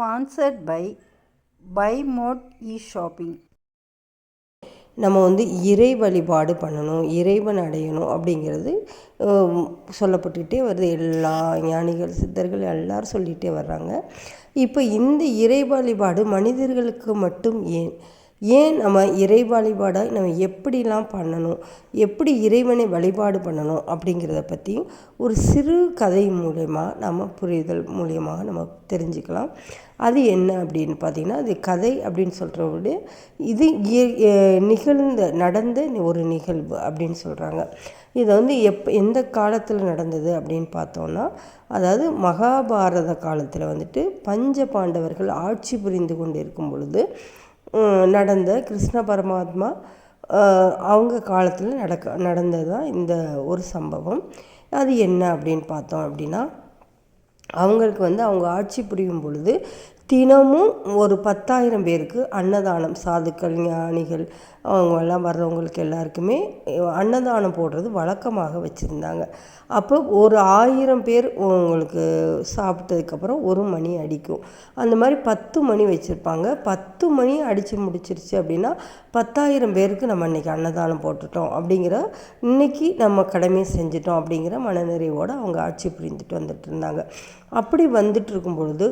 Sponsored by by mod E shopping நம்ம வந்து இறை வழிபாடு பண்ணணும் இறைவன் அடையணும் அப்படிங்கிறது சொல்லப்பட்டுக்கிட்டே வருது. எல்லா ஞானிகள் சித்தர்கள் எல்லாரும் சொல்லிகிட்டே வர்றாங்க. இப்போ இந்த இறை வழிபாடு மனிதர்களுக்கு மட்டும் ஏன்? ஏன் நம்ம இறை வழிபாடை நம்ம எப்படிலாம் பண்ணணும்? எப்படி இறைவனை வழிபாடு பண்ணணும்? அப்படிங்கிறத பற்றியும் ஒரு சிறு கதை மூலயமா நம்ம புரிதல் மூலியமாக நம்ம தெரிஞ்சுக்கலாம். அது என்ன அப்படின்னு பார்த்தீங்கன்னா அது கதை அப்படின்னு சொல்கிறத விட இது நிகழ்ந்த நடந்த ஒரு நிகழ்வு அப்படின்னு சொல்கிறாங்க இது வந்து எப் எந்த காலத்தில் நடந்தது அப்படின்னு பார்த்தோன்னா அதாவது மகாபாரத காலத்தில் வந்துட்டு பஞ்ச பாண்டவர்கள் ஆட்சி புரிந்து கொண்டு இருக்கும் பொழுது நடந்த கிருஷ்ண பரமாத்மா அவங்க காலத்தில் நடக்க நடந்தது தான் இந்த ஒரு சம்பவம். அது என்ன அப்படின்னு பார்த்தோம் அப்படின்னா அவங்களுக்கு வந்து அவங்க ஆட்சி புரியும் பொழுது தினமும் ஒரு பத்தாயிரம் பேருக்கு அன்னதானம் சாதுக்கள் ஞானிகள் அவங்க எல்லாம் வர்றவங்களுக்கு எல்லாருக்குமே அன்னதானம் போடுறது வழக்கமாக வச்சுருந்தாங்க. அப்போ ஒரு ஆயிரம் பேர் உங்களுக்கு சாப்பிட்டதுக்கப்புறம் ஒரு மணி அடிக்கும். அந்த மாதிரி பத்து மணி வச்சுருப்பாங்க. பத்து மணி அடித்து முடிச்சிருச்சு அப்படின்னா பத்தாயிரம் பேருக்கு நம்ம இன்னைக்கு அன்னதானம் போட்டுட்டோம் அப்படிங்கிற இன்னைக்கு நம்ம கடமையை செஞ்சிட்டோம் அப்படிங்கிற மனநிறைவோடு அவங்க ஆட்சி புரிந்துட்டு வந்துட்டு இருந்தாங்க. அப்படி வந்துட்டு இருக்கும் பொழுது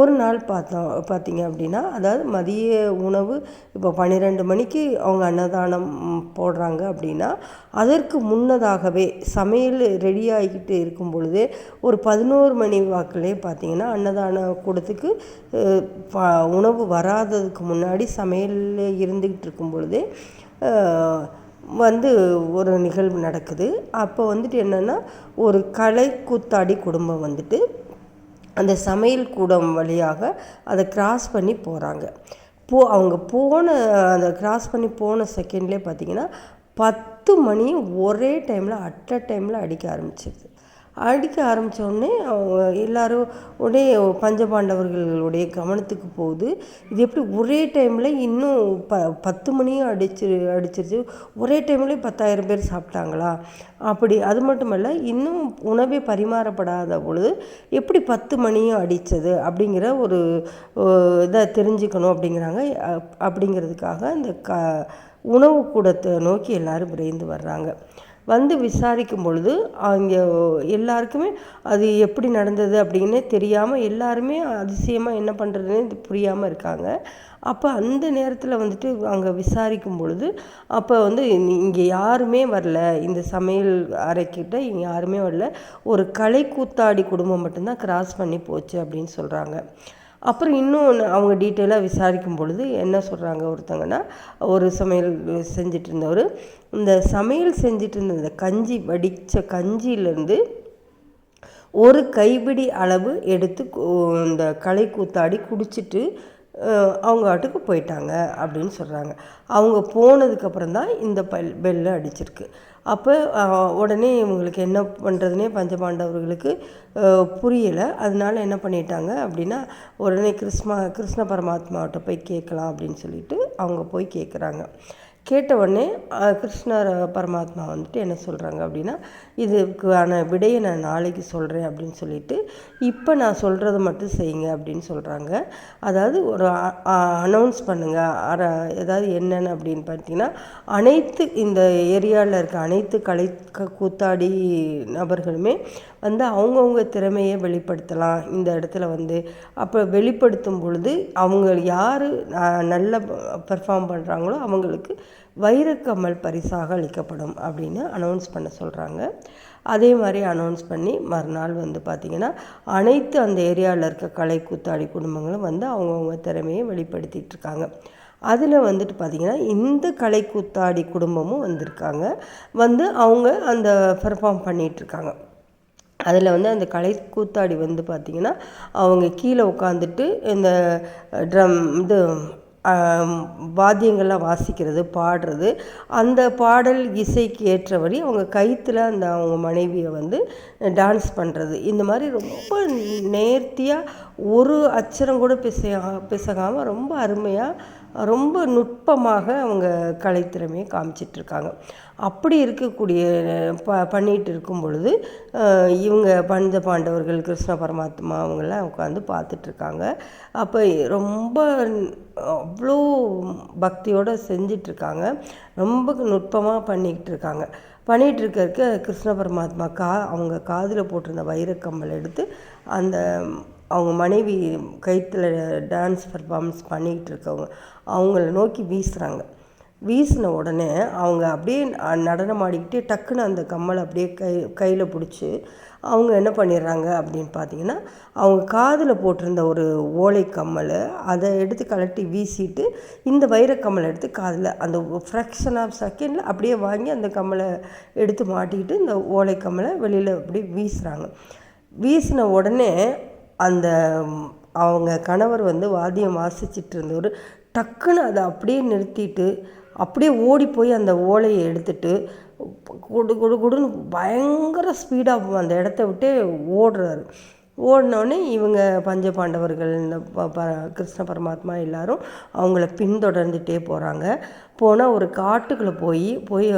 ஒரு நாள் பார்த்தோம் பார்த்தீங்க அப்படின்னா அதாவது மதிய உணவு இப்போ பன்னிரெண்டு மணிக்கு அவங்க அன்னதானம் போடுறாங்க அப்படின்னா அதற்கு முன்னதாகவே சமையல் ரெடி ஆகிக்கிட்டு இருக்கும் பொழுதே ஒரு பதினோரு மணி வாக்கிலே பார்த்தீங்கன்னா அன்னதான கூடத்துக்கு உணவு வராததுக்கு முன்னாடி சமையலில் இருந்துக்கிட்டு இருக்கும் பொழுதே வந்து ஒரு நிகழ்வு நடக்குது. அப்போ வந்துட்டு என்னென்னா ஒரு கலை கூத்தாடி குடும்பம் வந்துட்டு அந்த சமையல் கூடம் வழியாக அதை கிராஸ் பண்ணி போகிறாங்க போ அவங்க போன அந்த கிராஸ் பண்ணி போன செகண்ட்லேயே பார்த்தீங்கன்னா பத்து மணி ஒரே டைமில் அட் அ டைமில் அடிக்க ஆரம்பிச்சிருது. அடிக்க ஆரம்பிச்ச உடனே அவங்க எல்லோரும் உடனே பஞ்சபாண்டவர்களுடைய கவனத்துக்கு போகுது. இது எப்படி ஒரே டைமில் இன்னும் ப பத்து மணியும் அடிச்சு அடிச்சிருச்சு. ஒரே டைம்லேயே பத்தாயிரம் பேர் சாப்பிட்டாங்களா? அப்படி அது மட்டுமல்ல இன்னும் உணவே பரிமாறப்படாத பொழுது எப்படி பத்து மணியும் அடித்தது அப்படிங்கிற ஒரு இதை தெரிஞ்சுக்கணும் அப்படிங்கிறாங்க. அப்- அப்படிங்கிறதுக்காக இந்த க உணவு கூடத்தை நோக்கி எல்லாரும் விரைந்து வர்றாங்க. வந்து விசாரிக்கும் பொழுது அங்கே எல்லாருக்குமே அது எப்படி நடந்தது அப்படின்னே தெரியாமல் எல்லாருமே அதிசயமாக என்ன பண்ணுறதுன்னு புரியாமல் இருக்காங்க. அப்போ அந்த நேரத்தில் வந்துட்டு அங்கே விசாரிக்கும் பொழுது அப்போ வந்து இங்கே யாருமே வரல. இந்த சமையல் அறைக்கிட்ட இங்கே யாருமே வரல. ஒரு கலை கூத்தாடி குடும்பம் மட்டும்தான் கிராஸ் பண்ணி போச்சு அப்படின்னு சொல்கிறாங்க அப்புறம் இன்னும் அவங்க டீட்டெயிலாக விசாரிக்கும் பொழுது என்ன சொல்கிறாங்க ஒருத்தங்கன்னா ஒரு சமையல் செஞ்சுட்டு இருந்தவர் இந்த சமையல் செஞ்சுட்டு இருந்த இந்த கஞ்சி வடித்த கஞ்சியிலேருந்து ஒரு கைப்பிடி அளவு எடுத்து இந்த களை கூத்தாடி குடிச்சிட்டு அவங்க ஆட்டுக்கு போயிட்டாங்க அப்படின்னு சொல்கிறாங்க அவங்க போனதுக்கப்புறம் தான் இந்த பல் பெல்லு அடிச்சிருக்கு. அப்போ உடனே இவங்களுக்கு என்ன பண்ணுறதுனே பஞ்சபாண்டவர்களுக்கு புரியலை. அதனால என்ன பண்ணிட்டாங்க அப்படின்னா உடனே கிருஷ்ண கிருஷ்ண பரமாத்மாவிட்ட போய் கேட்கலாம் அப்படின்னு சொல்லிட்டு அவங்க போய் கேட்குறாங்க கேட்ட உடனே கிருஷ்ணர் பரமாத்மா வந்துட்டு என்ன சொல்கிறாங்க அப்படின்னா இதுக்கான விடையை நான் நாளைக்கு சொல்கிறேன் அப்படின்னு சொல்லிட்டு இப்போ நான் சொல்கிறத மட்டும் செய்யுங்க அப்படின்னு சொல்கிறாங்க அதாவது ஒரு அனௌன்ஸ் பண்ணுங்கள் அர ஏதாவது என்னென்னு அப்படின்னு பார்த்தீங்கன்னா அனைத்து இந்த ஏரியாவில் இருக்க அனைத்து கலை க- கூத்தாடி நபர்களுமே வந்து அவங்கவுங்க திறமையை வெளிப்படுத்தலாம். இந்த இடத்துல வந்து அப்போ வெளிப்படுத்தும் பொழுது அவங்க யார் நல்ல பெர்ஃபார்ம் பண்ணுறாங்களோ அவங்களுக்கு வைரக்கமல் பரிசாக அளிக்கப்படும் அப்படின்னு அனௌன்ஸ் பண்ண சொல்கிறாங்க அதே மாதிரி அனௌன்ஸ் பண்ணி மறுநாள் வந்து பார்த்திங்கன்னா அனைத்து அந்த ஏரியாவில் இருக்க கலை கூத்தாடி குடும்பங்களும் வந்து அவங்கவுங்க திறமையை வெளிப்படுத்திகிட்டு இருக்காங்க. அதில் வந்துட்டு பார்த்திங்கன்னா இந்த கலை கூத்தாடி குடும்பமும் வந்திருக்காங்க. வந்து அவங்க அந்த பெர்ஃபார்ம் பண்ணிகிட்ருக்காங்க அதில் வந்து அந்த கலை கூத்தாடி வந்து பார்த்திங்கன்னா அவங்க கீழே உட்காந்துட்டு இந்த ட்ரம் இது வாத்தியங்கள்லாம் வாசிக்கிறது பாடுறது. அந்த பாடல் இசைக்கு ஏற்றபடி அவங்க கைத்தில் அந்த அவங்க மனைவியை வந்து டான்ஸ் பண்ணுறது இந்த மாதிரி ரொம்ப நேர்த்தியாக ஒரு அச்சரம் கூட பிசையா பிசகாமல் ரொம்ப அருமையாக ரொம்ப நுட்பமாக அவங்க கலைத்திறமையை காமிச்சிட்ருக்காங்க. அப்படி இருக்கக்கூடிய ப பண்ணிகிட்டு இருக்கும் பொழுது இவங்க பஞ்ச பாண்டவர்கள் கிருஷ்ண பரமாத்மா அவங்கெல்லாம் உட்காந்து பார்த்துட்ருக்காங்க. அப்போ ரொம்ப அவ்வளோ பக்தியோடு செஞ்சிட்ருக்காங்க. ரொம்ப நுட்பமாக பண்ணிக்கிட்டு இருக்காங்க பண்ணிகிட்டு இருக்கறக்க கிருஷ்ண பரமாத்மா கா அவங்க காதில் போட்டிருந்த வைரக்கம்பல் எடுத்து அந்த அவங்க மனைவி கைத்தில் டான்ஸ் பர்ஃபார்மன்ஸ் பண்ணிக்கிட்டு இருக்கவங்க அவங்கள நோக்கி வீசுகிறாங்க வீசின உடனே அவங்க அப்படியே நடனம் ஆடிக்கிட்டே டக்குன்னு அந்த கம்மலை அப்படியே கை கையில் பிடிச்சி அவங்க என்ன பண்ணிடுறாங்க அப்படின்னு பார்த்தீங்கன்னா அவங்க காதில் போட்டிருந்த ஒரு ஓலை கம்மல் அதை எடுத்து கழட்டி வீசிட்டு இந்த வைரக்கம்மலை எடுத்து காதில் அந்த ஃப்ராக்ஷன் ஆஃப் செகண்டில் அப்படியே வாங்கி அந்த கம்மலை எடுத்து மாட்டிக்கிட்டு இந்த ஓலை கம்மலை வெளியில் அப்படியே வீசுகிறாங்க வீசின உடனே அந்த அவங்க கணவர் வந்து வாத்தியம் வாசிச்சிட்டு இருந்தவர் டக்குன்னு அதை அப்படியே நிறுத்திட்டு அப்படியே ஓடி போய் அந்த ஓலையை எடுத்துட்டு குடு குடு குடுன்னு பயங்கர ஸ்பீடாக அந்த இடத்த விட்டே ஓடுறாரு. ஓடினோடனே இவங்க பஞ்ச பாண்டவர்கள் இந்த ப- ப- கிருஷ்ண பரமாத்மா எல்லாரும் அவங்கள பின்தொடர்ந்துட்டே போகிறாங்க போனால் ஒரு காட்டுக்குள்ளே போய் போய்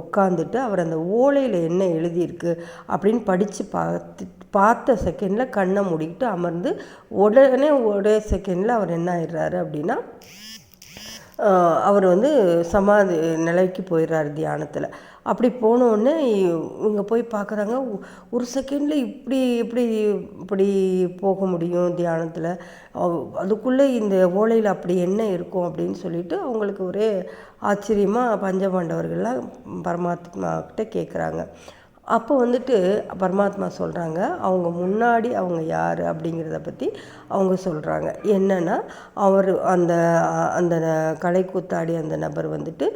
உட்காந்துட்டு அவர் அந்த ஓலையில் என்ன எழுதியிருக்கு அப்படின்னு படித்து பார்த்து பார்த்த செகண்டில் கண்ணை மூடிக்கிட்டு அமர்ந்து உடனே ஒரே செகண்டில் அவர் என்ன ஆயிடுறாரு அப்படின்னா அவர் வந்து சமாதி நிலைக்கு போயிடுறாரு தியானத்தில். அப்படி போனோடனே இவங்க போய் பார்க்குறாங்க ஒரு செகண்டில் இப்படி இப்படி இப்படி போக முடியும் தியானத்தில். அதுக்குள்ளே இந்த ஓலையில் அப்படி என்ன இருக்கும் அப்படின்னு சொல்லிட்டு அவங்களுக்கு ஒரே ஆச்சரியமாக பஞ்சபாண்டவர்கள்லாம் பரமாத்மா கிட்ட கேட்குறாங்க அப்போ வந்துட்டு பரமாத்மா சொல்கிறாங்க அவங்க முன்னாடி அவங்க யார் அப்படிங்கிறத பற்றி அவங்க சொல்கிறாங்க என்னென்னா அவர் அந்த அந்த கலை கூத்தாடி அந்த நபர் வந்துட்டு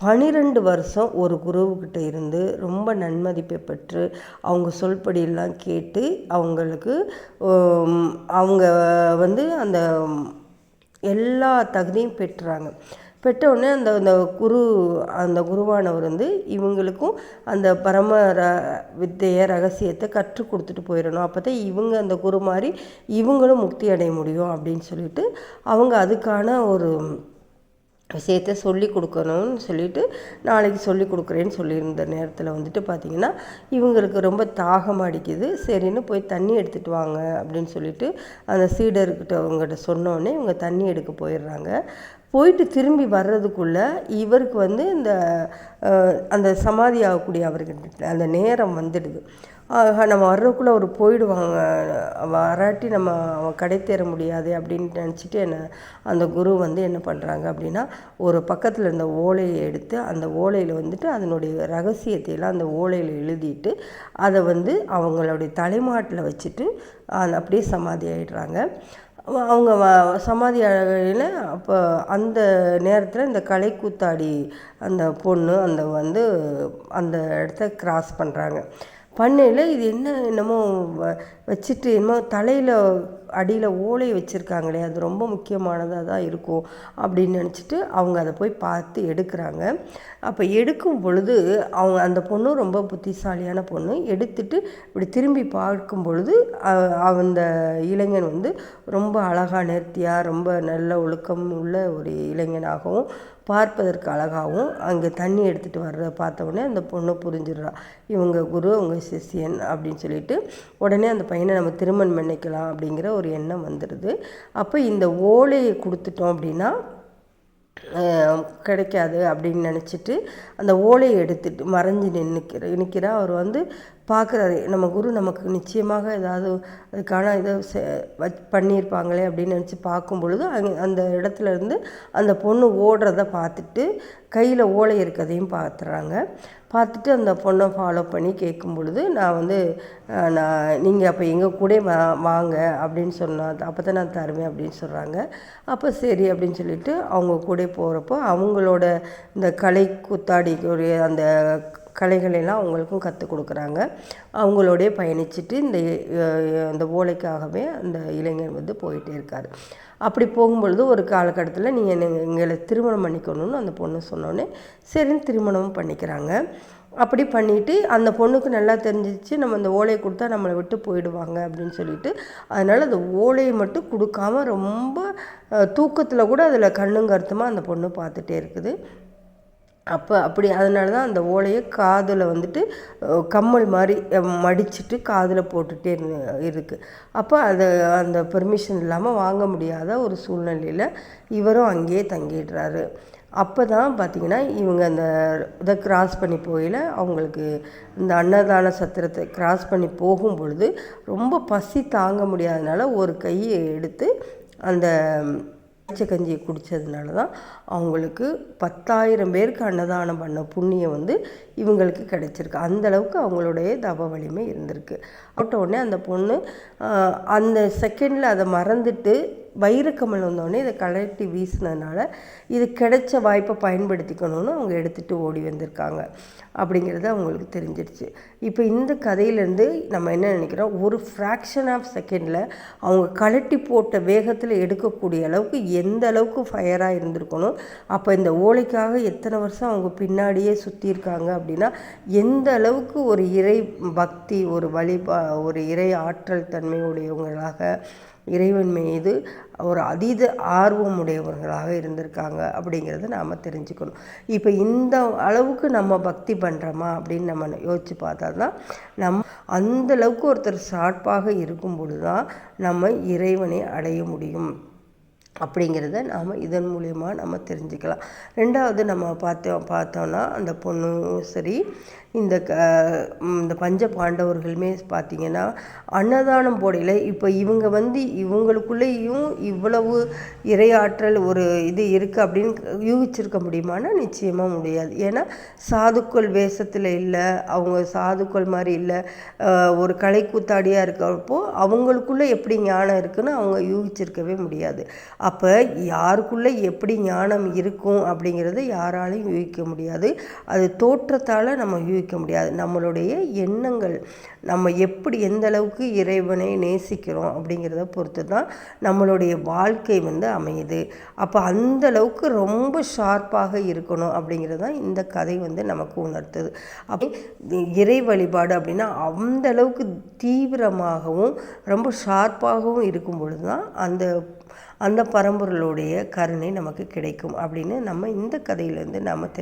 பனிரெண்டு வருஷம் ஒரு குருவுக்கிட்ட இருந்து ரொம்ப நன்மதிப்பை பெற்று அவங்க சொல்படியெல்லாம் கேட்டு அவங்களுக்கு அவங்க வந்து அந்த எல்லா தகுதியும் பெற்றாங்க. பெற்றவுடனே உடனே அந்த அந்த குரு அந்த குருவானவர் வந்து இவங்களுக்கும் அந்த பரம ர வித்தைய ரகசியத்தை கற்றுக் கொடுத்துட்டு போயிடணும். அப்போ தான் இவங்க அந்த குரு மாதிரி இவங்களும் முக்தி அடைய முடியும் அப்படின்னு சொல்லிட்டு அவங்க அதுக்கான ஒரு விஷயத்த சொல்லி கொடுக்கணும்னு சொல்லிட்டு நாளைக்கு சொல்லி கொடுக்குறேன்னு சொல்லியிருந்த நேரத்தில் வந்துட்டு பார்த்திங்கன்னா இவங்களுக்கு ரொம்ப தாகம் அடிக்குது. சரின்னு போய் தண்ணி எடுத்துகிட்டு வாங்க அப்படின்னு சொல்லிட்டு அந்த சீடர்கிட்ட அவங்ககிட்ட சொன்னோடனே இவங்க தண்ணி எடுக்க போயிடுறாங்க. போயிட்டு திரும்பி வர்றதுக்குள்ளே இவருக்கு வந்து இந்த அந்த சமாதி ஆகக்கூடிய அவர்கிட்ட அந்த நேரம் வந்துடுது. ஆக, நம்ம வர்றதுக்குள்ளே அவர் போயிடுவாங்க. வராட்டி நம்ம அவன் கடை தேர முடியாது அப்படின்னு நினச்சிட்டு என்னை அந்த குரு வந்து என்ன பண்ணுறாங்க அப்படின்னா ஒரு பக்கத்தில் இருந்த ஓலையை எடுத்து அந்த ஓலையில் வந்துட்டு அதனுடைய ரகசியத்தையெல்லாம் அந்த ஓலையில் எழுதிட்டு அதை வந்து அவங்களுடைய தலைமாட்டில் வச்சுட்டு அது அப்படியே சமாதி ஆகிடுறாங்க அவங்க வ- சமாதி அறையில் அப்போ அந்த நேரத்தில் இந்த கலை கூத்தாடி அந்த பொண்ணு அந்த வந்து அந்த இடத்த கிராஸ் பண்ணுறாங்க பண்ணையில் இது என்ன என்னமோ வச்சுட்டு என்னமோ தலையில் அடியில் ஓலை வச்சுருக்காங்களே அது ரொம்ப முக்கியமானதாக தான் இருக்கும் அப்படின்னு நினச்சிட்டு அவங்க அதை போய் பார்த்து எடுக்கிறாங்க. அப்போ எடுக்கும் பொழுது அவங்க அந்த பொண்ணு ரொம்ப புத்திசாலியான பொண்ணு. எடுத்துட்டு இப்படி திரும்பி பார்க்கும் பொழுது அந்த இளைஞன் வந்து ரொம்ப அழகாக நேர்த்தியாக ரொம்ப நல்ல ஒழுக்கம் உள்ள ஒரு இளைஞனாகவும் பார்ப்பதற்கு அழகாகவும் அங்கே தண்ணி எடுத்துகிட்டு வர்றத பார்த்த உடனே அந்த பொண்ணு புரிஞ்சிடுறா. இவங்க குரு அவங்க சிஷ்யன் அப்படின்னு சொல்லிட்டு உடனே அந்த பையனை நம்ம திருமணம் பண்ணிக்கலாம் அப்படிங்கிற ஒரு எண்ணம் வந்துடுது. அப்போ இந்த ஓலையை கொடுத்துட்டோம் அப்படின்னா கிடைக்காது அப்படின்னு நினச்சிட்டு அந்த ஓலையை எடுத்துட்டு மறைஞ்சு நின்றுக்கிற நிற்கிற. அவர் வந்து பார்க்குறாரு. நம்ம குரு நமக்கு நிச்சயமாக ஏதாவது அதுக்கான இதை செ- வச் பண்ணியிருப்பாங்களே அப்படின்னு நினச்சி பார்க்கும் பொழுது அங்கே அந்த இடத்துல இருந்து அந்த பொண்ணு ஓடுறத பார்த்துட்டு கையில் ஓலை இருக்கிறதையும் பார்த்துறாங்க. பார்த்துட்டு அந்த பொண்ணை ஃபாலோ பண்ணி கேட்கும் பொழுது நான் வந்து நான் நீங்கள் அப்போ எங்கள் கூட வா வாங்க அப்படின்னு சொன்னால் அப்போ தான் நான் தருவேன் அப்படின்னு சொல்கிறாங்க அப்போ சரி அப்படின்னு சொல்லிட்டு அவங்க கூட போகிறப்போ அவங்களோட இந்த கலை கூத்தாடிக்குரிய அந்த கலைகளெல்லாம் அவங்களுக்கும் கற்றுக் கொடுக்குறாங்க. அவங்களோடய பயணிச்சுட்டு இந்த அந்த இந்த ஓலைக்காகவே அந்த இளைஞர் வந்து போயிட்டே இருக்கார். அப்படி போகும்பொழுது ஒரு காலகட்டத்தில் நீங்கள் எங்களை திருமணம் பண்ணிக்கணும்னு அந்த பொண்ணு சொன்னோடனே சரின்னு திருமணமும் பண்ணிக்கிறாங்க. அப்படி பண்ணிவிட்டு அந்த பொண்ணுக்கு நல்லா தெரிஞ்சிச்சு நம்ம அந்த ஓலையை கொடுத்தா நம்மளை விட்டு போயிடுவாங்க அப்படின்னு சொல்லிட்டு அதனால் அந்த ஓலையை மட்டும் கொடுக்காம ரொம்ப தூக்கத்தில் கூட அதில் கண்ணும் கருத்துமாக அந்த பொண்ணு பார்த்துட்டே இருக்குது. அப்போ அப்படி அதனால தான் அந்த ஓலையை காதில் வந்துட்டு கம்மல் மாதிரி மடிச்சுட்டு காதில் போட்டுகிட்டே இருந்து இருக்குது அப்போ அதை அந்த பெர்மிஷன் இல்லாமல் வாங்க முடியாத ஒரு சூழ்நிலையில் இவரும் அங்கேயே தங்கிடுறாரு. அப்போ தான் பார்த்திங்கன்னா இவங்க அந்த இதை கிராஸ் பண்ணி போயில அவங்களுக்கு இந்த அன்னதான சத்திரத்தை கிராஸ் பண்ணி போகும் பொழுது ரொம்ப பசி தாங்க முடியாதனால ஒரு கையை எடுத்து அந்த பச்சை கஞ்சியை குடித்ததுனால தான் அவங்களுக்கு பத்தாயிரம் பேருக்கு அன்னதானம் பண்ண புண்ணியம் வந்து இவங்களுக்கு கிடைச்சிருக்கு. அந்தளவுக்கு அவங்களுடைய தப வலிமை இருந்திருக்கு. போட்ட உடனே அந்த பொண்ணு அந்த செகண்டில் அதை மறந்துட்டு வைரக்கமல் வந்தோடனே இதை கலட்டி வீசினதுனால இது கிடைச்ச வாய்ப்பை பயன்படுத்திக்கணும்னு அவங்க எடுத்துகிட்டு ஓடி வந்திருக்காங்க. அப்படிங்கிறது அவங்களுக்கு தெரிஞ்சிடுச்சு இப்போ இந்த கதையிலேருந்து நம்ம என்ன நினைக்கிறோம்? ஒரு ஃப்ராக்ஷன் ஆஃப் செகண்டில் அவங்க கலட்டி போட்ட வேகத்தில் எடுக்கக்கூடிய அளவுக்கு எந்த அளவுக்கு ஃபயராக இருந்திருக்கணும்? அப்போ இந்த ஓலைக்காக எத்தனை வருஷம் அவங்க பின்னாடியே சுற்றியிருக்காங்க அப்படின்னா எந்த அளவுக்கு ஒரு இறை பக்தி ஒரு வழிபா ஒரு இறை ஆற்றல் தன்மையுடையவங்களாக இறைவன் மீது ஒரு அதீத ஆர்வம் உடையவர்களாக இருந்திருக்காங்க அப்படிங்கிறத நாம் தெரிஞ்சுக்கணும். இப்போ இந்த அளவுக்கு நம்ம பக்தி பண்ணுறோமா அப்படின்னு நம்ம யோசித்து பார்த்தா தான் நம் அந்த அளவுக்கு ஒருத்தர் ஷார்ப்பாக இருக்கும் பொழுது தான் நம்ம இறைவனை அடைய முடியும். அப்படிங்கிறத நாம் இதன் மூலயமா நம்ம தெரிஞ்சுக்கலாம். ரெண்டாவது நம்ம பார்த்தோம் பார்த்தோன்னா அந்த பொண்ணும் சரி இந்த க இந்த பஞ்ச பாண்டவர்களுமே பார்த்திங்கன்னா அன்னதானம் போடையில் இப்போ இவங்க வந்து இவங்களுக்குள்ளேயும் இவ்வளவு இரையாற்றல் ஒரு இது இருக்குது அப்படின்னு யூகிச்சிருக்க முடியுமானா நிச்சயமாக முடியாது. ஏன்னா சாதுக்கள் வேஷத்தில் இல்லை அவங்க சாதுக்கள் மாதிரி இல்லை ஒரு கலை கூத்தாடியாக இருக்கிறப்போ அவங்களுக்குள்ளே எப்படி ஞானம் இருக்குன்னு அவங்க யூகிச்சிருக்கவே முடியாது. அப்போ யாருக்குள்ளே எப்படி ஞானம் இருக்கும் அப்படிங்கிறத யாராலையும் யூகிக்க முடியாது. அது தோற்றத்தால் நம்ம யூகிக்க முடியாது. நம்மளுடைய எண்ணங்கள் நம்ம எப்படி எந்த அளவுக்கு இறைவனை நேசிக்கிறோம் அப்படிங்கிறத பொறுத்து தான் நம்மளுடைய வாழ்க்கை வந்து அமையுது. அப்போ அந்த அளவுக்கு ரொம்ப ஷார்ப்பாக இருக்கணும் அப்படிங்கிறது தான் இந்த கதை வந்து நமக்கு உணர்த்துது. அப்போ இறை வழிபாடு அப்படின்னா அந்த அளவுக்கு தீவிரமாகவும் ரொம்ப ஷார்ப்பாகவும் இருக்கும் பொழுது தான் அந்த அந்த பரம்பொருளுடைய கருணை நமக்கு கிடைக்கும் அப்படின்னு நம்ம இந்த கதையிலேருந்து நாம் நம்ம